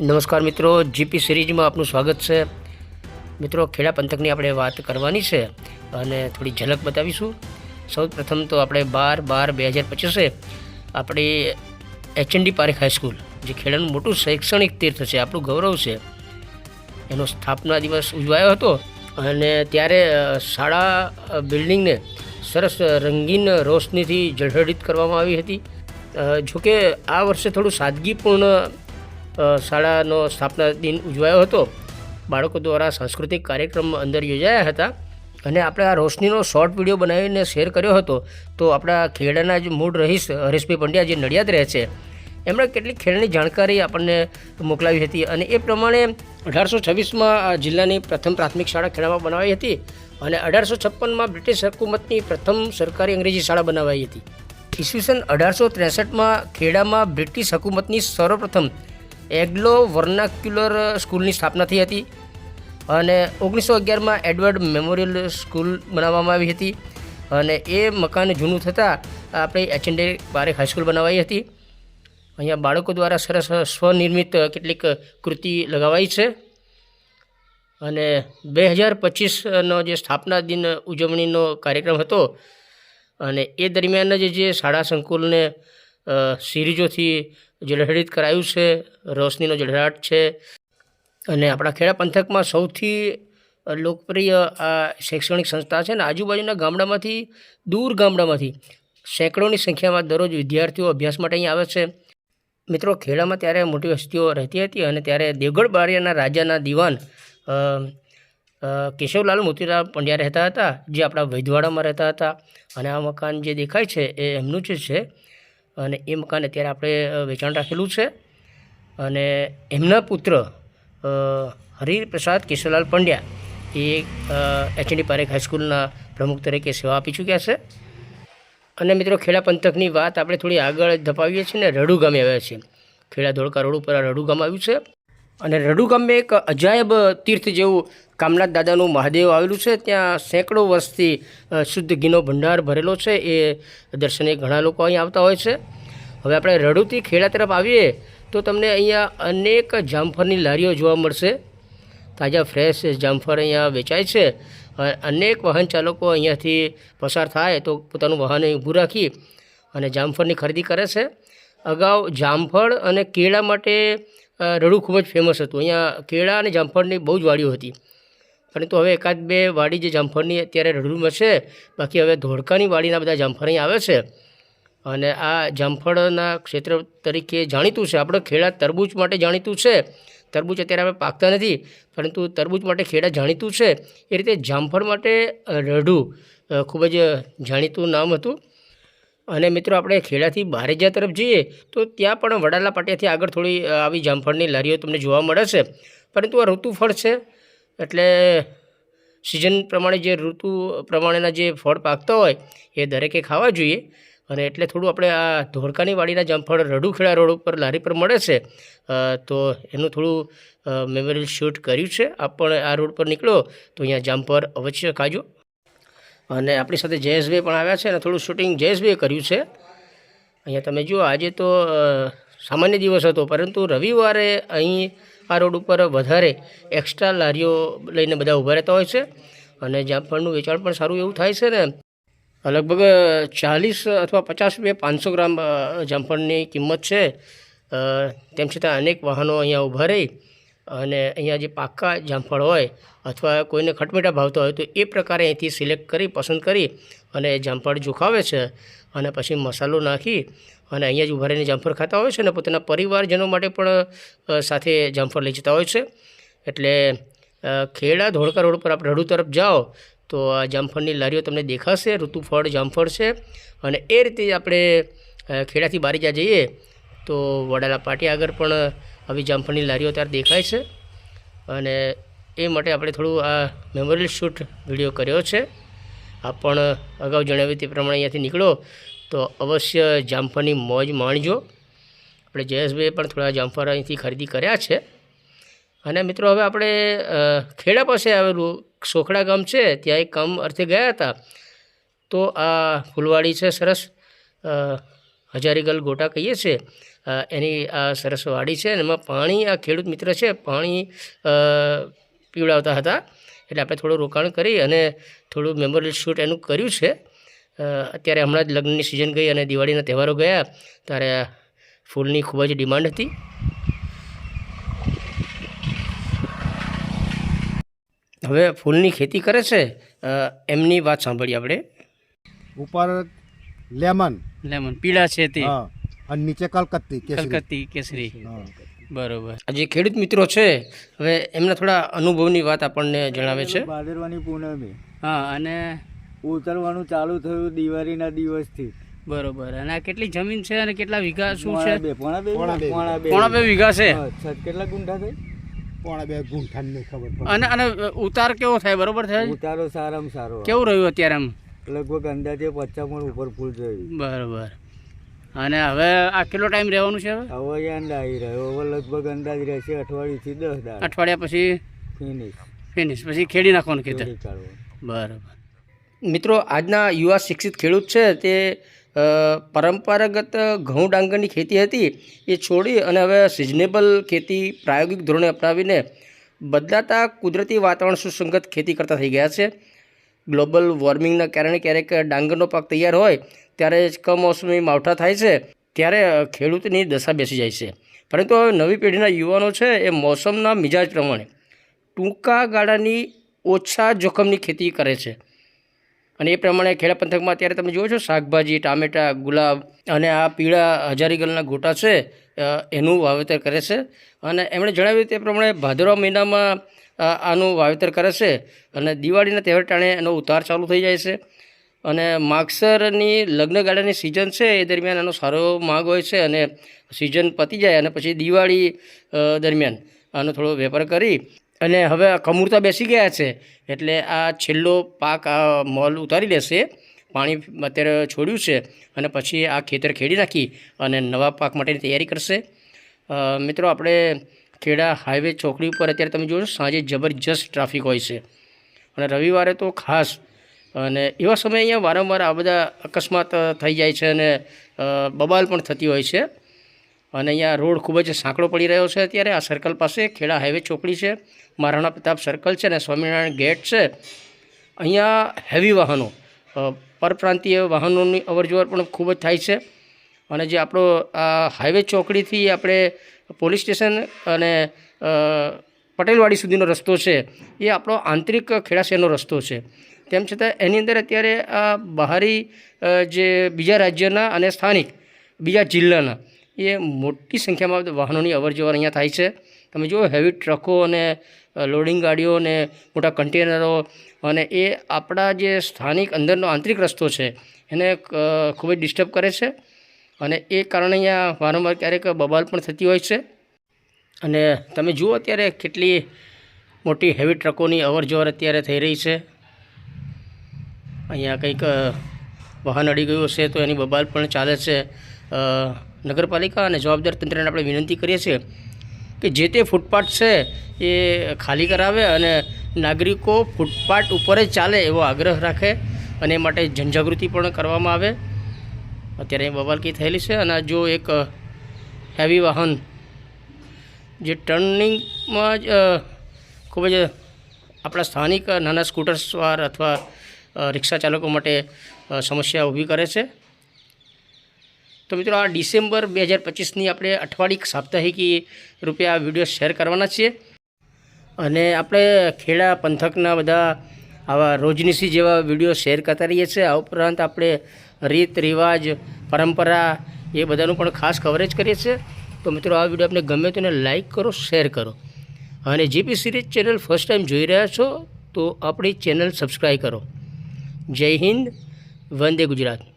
નમસ્કાર મિત્રો, જીપી સિરીઝમાં આપનું સ્વાગત છે. મિત્રો, ખેડા પંથકની આપણે વાત કરવાની છે અને થોડી ઝલક બતાવીશું. સૌ પ્રથમ તો આપણે બાર બાર બે હજાર પચીસે આપણી એચએનડી પારેખ હાઈસ્કૂલ જે ખેડાનું મોટું શૈક્ષણિક તીર્થ છે, આપણું ગૌરવ છે. એનો સ્થાપના દિવસ ઉજવાયો હતો અને ત્યારે શાળા બિલ્ડિંગને સરસ રંગીન રોશનીથી જળહળિત કરવામાં આવી હતી. જોકે આ વર્ષે થોડું સાદગીપૂર્ણ શાળાનો સ્થાપના દિન ઉજવાયો હતો. બાળકો દ્વારા સાંસ્કૃતિક કાર્યક્રમ અંદર યોજાયા હતા અને આપણે આ રોશનીનો શોર્ટ વીડિયો બનાવીને શેર કર્યો હતો તો આપણા ખેડાના જ મૂળ રહીશ હરેશભાઈ પંડ્યા જે નડિયાદ રહે છે, એમણે કેટલીક ખેડની જાણકારી આપણને મોકલાવી હતી અને એ પ્રમાણે અઢારસો છવ્વીસમાં જિલ્લાની પ્રથમ પ્રાથમિક શાળા ખેડામાં બનાવાઈ હતી અને અઢારસો છપ્પનમાં બ્રિટિશ હકુમતની પ્રથમ સરકારી અંગ્રેજી શાળા બનાવાઈ હતી. ઈસવીસન અઢારસો ત્રેસઠમાં ખેડામાં બ્રિટિશ હકુમતની સર્વપ્રથમ એગ્લો વર્નાક્યુલર સ્કૂલની સ્થાપના થઈ હતી અને ઓગણીસો અગિયારમાં એડવર્ડ મેમોરિયલ સ્કૂલ બનાવવામાં આવી હતી અને એ મકાન જૂનું થતાં આપણે એચએનડે બારેક હાઈસ્કૂલ બનાવાઈ હતી. અહીંયા બાળકો દ્વારા સરસ સ્વનિર્મિત કેટલીક કૃતિ લગાવાઈ છે. અને બે હજાર પચીસનો જે સ્થાપના દિન ઉજવણીનો કાર્યક્રમ હતો અને એ દરમિયાન જ જે શાળા સંકુલને અ, જળહળિત કરાયું છે, રોશનીનો જળહરાટ છે અને આપણા ખેડા પંથકમાં સૌથી લોકપ્રિય આ શૈક્ષણિક સંસ્થા છે ને, આજુબાજુના ગામડામાંથી, દૂર ગામડામાંથી સેંકડોની સંખ્યામાં દરરોજ વિદ્યાર્થીઓ અભ્યાસ માટે અહીં આવે છે. મિત્રો, ખેડામાં ત્યારે મોટી વસ્તીઓ રહેતી હતી અને ત્યારે દેવગઢ બારિયાના રાજાના દિવાન કેશવલાલ મોતીરામ પંડ્યા રહેતા હતા, જે આપણા વૈદવાડામાં રહેતા હતા. અને આ મકાન જે દેખાય છે, એ એમનું જ છે. અને એ મકાન અત્યારે આપણે વેચાણ રાખેલું છે. અને એમના પુત્ર હરિપ્રસાદ કેશવલાલ પંડ્યા, એ એચએનડી પારેખ હાઈસ્કૂલના પ્રમુખ તરીકે સેવા આપી ચૂક્યા છે. અને મિત્રો, ખેડા પંથકની વાત આપણે થોડી આગળ ધપાવીએ છીએ ને રડુ ગામે આવ્યા છીએ. ખેડા ધોળકા રોડ ઉપર આ રડુ ગામ આવ્યું છે. અને રડુ ગામે એક અજાયબ તીર્થ જેવું કામનાથ દાદાનું મહાદેવ આવેલું છે. ત્યાં સેંકડો વર્ષથી શુદ્ધ ઘીનો ભંડાર ભરેલો છે. એ દર્શને ઘણા લોકો અહીં આવતા હોય છે. હવે આપણે રડુથી ખેડા તરફ આવીએ તો તમને અહીંયા અનેક જામફળની લારીઓ જોવા મળશે. તાજા, ફ્રેશ જામફળ અહીંયા વેચાય છે. અનેક વાહન ચાલકો અહીંયાથી પસાર થાય તો પોતાનું વાહન ઊભું રાખી અને જામફળની ખરીદી કરે છે. અગાઉ જામફળ અને કેળા માટે રડું ખૂબ જ ફેમસ હતું. અહીંયા કેળા અને જામફળની બહુ જ વાડીઓ હતી. પરંતુ હવે એકાદ બે વાડી જે જામફળની અત્યારે રડુમાં છે બાકી હવે ધોળકાની વાડીના બધા જામફળ અહીં આવે છે. અને આ જામફળના ક્ષેત્ર તરીકે જાણીતું છે. આપણે ખેડા તરબૂચ માટે જાણીતું છે. તરબૂચ અત્યારે આપણે પાકતા નથી, પરંતુ તરબૂચ માટે ખેડા જાણીતું છે. એ રીતે જામફળ માટે રઢું ખૂબ જ જાણીતું નામ હતું. અને મિત્રો આપણે ખેડાથી બારેજા તરફ જઈએ, તો ત્યાં પણ વડાલા પાટિયાથી આગળ થોડી આવી જામફળની લારીઓ તમને જોવા મળે છે પરંતુ આ ઋતુ ફળ છે. એટલે સિઝન પ્રમાણે જે ઋતુ પ્રમાણેના જે ફળ પાકતા હોય, એ દરેકે ખાવા જોઈએ. અને એટલે થોડું આપણે આ ધોળકાની વાડીના જામફળ રડુખેડા રોડ ઉપર લારી પર મળે છે તો એનું થોડું મેમોરિયલ શૂટ કર્યું છે. આપ પણ આ રોડ પર નીકળો, તો અહીંયા જામફળ અવશ્ય ખાજો. અને આપણી સાથે જયેશભાઈ પણ આવ્યા છે અને થોડું શૂટિંગ જયેશભાઈએ કર્યું છે. અહીંયા તમે જુઓ, આજે તો સામાન્ય દિવસ હતો, પરંતુ રવિવારે અહીં આ રોડ ઉપર વધારે એક્સ્ટ્રા લારીઓ લઈને બધા ઊભા રહેતા હોય છે અને જામફળનું વેચાણ પણ સારું એવું થાય છે ને. લગભગ ચાલીસ અથવા પચાસ રૂપિયા પાંચસો ગ્રામ જામફળની કિંમત છે. તેમ છતાં અનેક વાહનો અહીંયા ઊભા રહી. અને અહીંયા જે પાક્કા જામફળ હોય અથવા કોઈને ખટમીઠા ભાવતા હોય તો એ પ્રકારે અહીંથી સિલેક્ટ કરી, પસંદ કરી અને જામફળ જોખાવે છે અને પછી મસાલો નાખી અને અહીંયા જ ઊભા રહીને જામફળ ખાતા હોય છે અને પોતાના પરિવારજનો માટે પણ સાથે જામફળ લઈ જતા હોય છે. એટલે ખેડા ધોળકા રોડ પર આપણે રડુ તરફ જાઓ તો આ જામફળની લારીઓ તમને દેખાશે, ઋતુફળ, જામફળ છે અને એ રીતે આપણે ખેડાથી બારીજા જઈએ તો વડાલા પાટી આગળ પણ આવી જામફળની લારીઓ ત્યારે દેખાય છે અને એ માટે આપણે થોડું આ મેમોરિયલ શૂટ વીડિયો કર્યો છે. આપણ પણ અગાઉ જણાવ્યું તે પ્રમાણે અહીંયાથી નીકળો તો અવશ્ય જામફળની મોજ માણજો. આપણે જયેશભાઈએ પણ થોડા જામફળ અહીંથી ખરીદી કર્યા છે. અને મિત્રો હવે આપણે ખેડા પાસે આવેલું સોખડા ગામ છે, ત્યાં એક કામ અર્થે ગયા હતા. તો આ ફૂલવાડી છે, સરસ હજારીગલ ગોટા કહીએ છીએ. એની આ સરસ વાડી છે અને એમાં પાણી આ ખેડૂત મિત્ર છે પાણી પીવડાવતા હતા. એટલે આપણે થોડું રોકાણ કરી અને થોડું મેમોરિયલ શૂટ એનું કર્યું છે. અત્યારે હમણાં જ લગ્નની સિઝન ગઈ અને દિવાળીના તહેવારો ગયા ત્યારે ફૂલની ખૂબ જ ડિમાન્ડ હતી. હવે ફૂલની ખેતી કરે છે એમની વાત સાંભળીએ આપણે. ઉપર લેમન. લેમન પીળા છે તે. હા. અને નીચે કલકત્તી કેસરી. કલકત્તી કેસરી. બરોબર. આ જે ખેડૂત મિત્રો છે હવે એમના થોડા અનુભવની વાત આપણને જણાવે છે. ભાદરવાની પૂનમે. હા અને? ઉતરવાનું ચાલુ થયું દિવાળીના દિવસથી. બરોબર. અને આ કેટલી જમીન છે અને કેટલા વીઘા શું છે? બે પોણા બે. પોણા બે. વીઘા છે? કેટલા ગુંઠા થઈ પોણા બે ગુંઠાની ખબર અને અને ઉતાર કેવો થાય? બરોબર થાય? ઉતારો સારામાં સારો. કેવું રહ્યું અત્યારે આમ લગભગ અંદાજે પચાસ મણ ઉપર ફૂલ જોયું. બરોબર. અને હવે આ કેટલો ટાઈમ રહેવાનું છે હવે? હવે આવી રહ્યો. હવે લગભગ અંદાજ રહેશે અઠવાડિયું થી દસ દાડા. અઠવાડિયા પછી ફિનિશ ફિનિશ પછી ખેડી નાખવાનું ખેતર? બરાબર. મિત્રો આજના યુવા શિક્ષિત ખેડૂત છે તે પરંપરાગત ઘઉં ડાંગરની ખેતી હતી એ છોડી અને હવે સિઝનેબલ ખેતી પ્રાયોગિક ધોરણે અપનાવીને બદલાતા કુદરતી વાતાવરણ સુસંગત ખેતી કરતા થઈ ગયા છે. ગ્લોબલ વોર્મિંગના કારણે ક્યારેક ડાંગરનો પાક તૈયાર હોય, ત્યારે જ કમોસમી માવઠા થાય છે, ત્યારે ખેડૂતની દશા બેસી જાય છે. પરંતુ હવે નવી પેઢીના યુવાનો છે એ મોસમના મિજાજ પ્રમાણે ટૂંકા ગાળાની ઓછા જોખમની ખેતી કરે છે. અને એ પ્રમાણે ખેડા પંથકમાં અત્યારે તમે જુઓ છો, શાકભાજી, ટામેટાં, ગુલાબ અને આ પીળા હજારીગલના ગોટા છે એનું વાવેતર કરે છે. અને એમણે જણાવ્યું તે પ્રમાણે ભાદરવા મહિનામાં આનું વાવેતર કરે છે અને દિવાળીના તહેવાર ટાણે એનો ઉતાર ચાલુ થઈ જાય છે. અને માગસરની લગ્નગાળાની સિઝન છે, એ દરમિયાન એનો સારો માગ હોય છે અને સિઝન પતી જાય અને પછી દિવાળી દરમિયાન આનો થોડો વેપાર કરી અને હવે કમૂરતા બેસી ગયા છે એટલે આ છેલ્લો પાક, આ મોલ ઉતારી લેશે, પાણી અત્યારે છોડ્યું છે અને પછી આ ખેતર ખેડી નાખી અને નવા પાક માટેની તૈયારી કરશે. મિત્રો, આપણે ખેડા હાઈવે ચોકડી ઉપર અત્યારે તમે જોશો સાંજે જબરજસ્ત ટ્રાફિક હોય છે. અને રવિવારે તો ખાસ, અને એવા સમયે અહીંયા વારંવાર આ બધા અકસ્માત થઈ જાય છે અને બબાલ પણ થતી હોય છે. અને અહીંયા રોડ ખૂબ જ સાંકડો પડી રહ્યો છે અત્યારે. આ સર્કલ પાસે ખેડા હાઈવે ચોકડી છે મહારાણા પ્રતાપ સર્કલ છે અને સ્વામિનારાયણ ગેટ છે. અહીંયા હેવી વાહનો પરપ્રાંતીય વાહનોની અવરજવર પણ ખૂબ જ થાય છે. અને જે આપણો આ હાઈવે ચોકડીથી આપણે પોલીસ સ્ટેશન અને પટેલવાડી સુધીનો રસ્તો છે, એ આપણો આંતરિક ખેડા શહેરનો રસ્તો છે. તેમ છતાં એની અંદર અત્યારે આ બહારી જે બીજા રાજ્યના અને સ્થાનિક, બીજા જિલ્લાના, એ મોટી સંખ્યામાં વાહનોની અવરજવર અહીંયા થાય છે. તમે જુઓ હેવી ટ્રકો અને લોડિંગ ગાડીઓ અને મોટા કન્ટેનરો અને એ આપણા જે સ્થાનિક અંદરનો આંતરિક રસ્તો છે, એને ખૂબ જ ડિસ્ટર્બ કરે છે. અને એ કારણે અહીંયા વારંવાર ક્યારેક બબાલ પણ થતી હોય છે. અને તમે જુઓ અત્યારે કેટલી મોટી હેવી ટ્રકોની અવરજવર અત્યારે થઈ રહી છે. અહીંયા કંઈક વાહન અડી ગયું હશે તો એની બબાલ પણ ચાલે છે. નગરપાલિકા અને જવાબદાર તંત્રને આપણે વિનંતી કરીએ છીએ કે જે તે ફૂટપાથ છે એ ખાલી કરાવે અને નાગરિકો ફૂટપાથ ઉપર જ ચાલે એવો આગ્રહ રાખે અને માટે જનજાગૃતિ પણ કરવામાં આવે. અત્યારે અહીં બબાલકી થયેલી છે અને જો એક હેવી વાહન જે ટર્નિંગમાં જ ખૂબ જ આપણા સ્થાનિક નાના સ્કૂટર્સવાર અથવા રિક્ષા ચાલકો માટે સમસ્યા ઊભી કરે છે. તો મિત્રો આ ડિસેમ્બર બે હજાર પચીસની આપણે અઠવાડિક સાપ્તાહિકી રૂપે આ વીડિયો શેર કરવાના છીએ. અને આપણે ખેડા પંથકના બધા આવા રોજનીસી જેવા વીડિયો શેર કરતા રહીએ છીએ. આ ઉપરાંત આપણે રીત, રિવાજ, પરંપરા એ બધાનું પણ ખાસ કવરેજ કરીએ છીએ. તો મિત્રો, આ વીડિયો આપણે ગમે તેને લાઇક કરો શેર કરો. અને GP series channel first time જોઈ રહ્યા છો, તો આપણી ચેનલ સબસ્ક્રાઈબ કરો. જય હિન્દ, વંદે ગુજરાત.